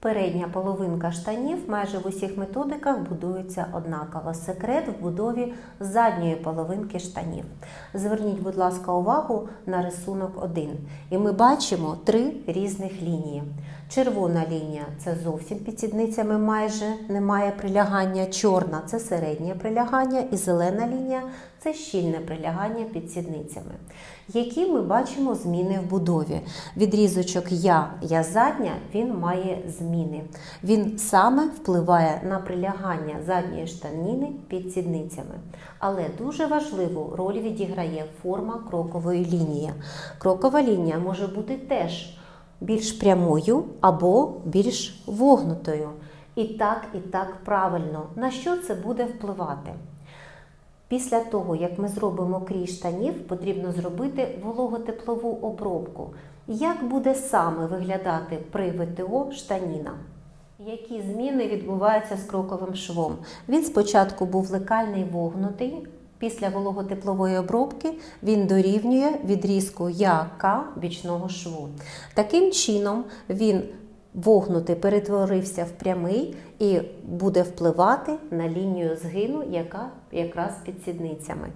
Передня половинка штанів майже в усіх методиках будується однаково. Секрет в будові задньої половинки штанів. Зверніть, будь ласка, увагу на рисунок 1. І ми бачимо три різних лінії. Червона лінія це зовсім під сідницями майже немає прилягання. Чорна це середнє прилягання, і зелена лінія це щільне прилягання під сідницями. Які ми бачимо зміни в будові? Відрізочок я, я задня, він має зміни. Він саме впливає на прилягання задньої штаніни під сідницями. Але дуже важливу роль відіграє форма крокової лінії. Крокова лінія може бути теж більш прямою або більш вогнутою. І так, і так правильно. На що це буде впливати? Після того, як ми зробимо крій штанів, потрібно зробити вологотеплову обробку. Як буде саме виглядати при ВТО штаніна? Які зміни відбуваються з кроковим швом? Він спочатку був лекальний вогнутий. Після вологотеплової обробки він дорівнює відрізку ЯК бічного шву. Таким чином він вогнутий перетворився в прямий і буде впливати на лінію згину, яка якраз під сідницями.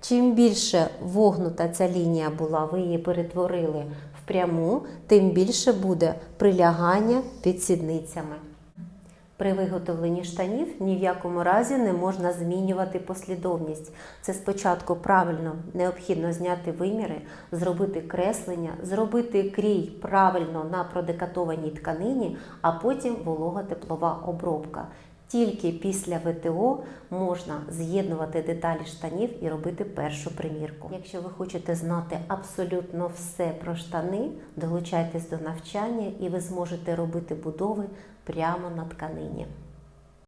Чим більше вогнута ця лінія була, ви її перетворили в пряму, тим більше буде прилягання під сідницями. При виготовленні штанів ні в якому разі не можна змінювати послідовність. Це спочатку правильно необхідно зняти виміри, зробити креслення, зробити крій правильно на продекатованій тканині, а потім волога-теплова обробка. Тільки після ВТО можна з'єднувати деталі штанів і робити першу примірку. Якщо ви хочете знати абсолютно все про штани, долучайтесь до навчання і ви зможете робити будови прямо на тканині.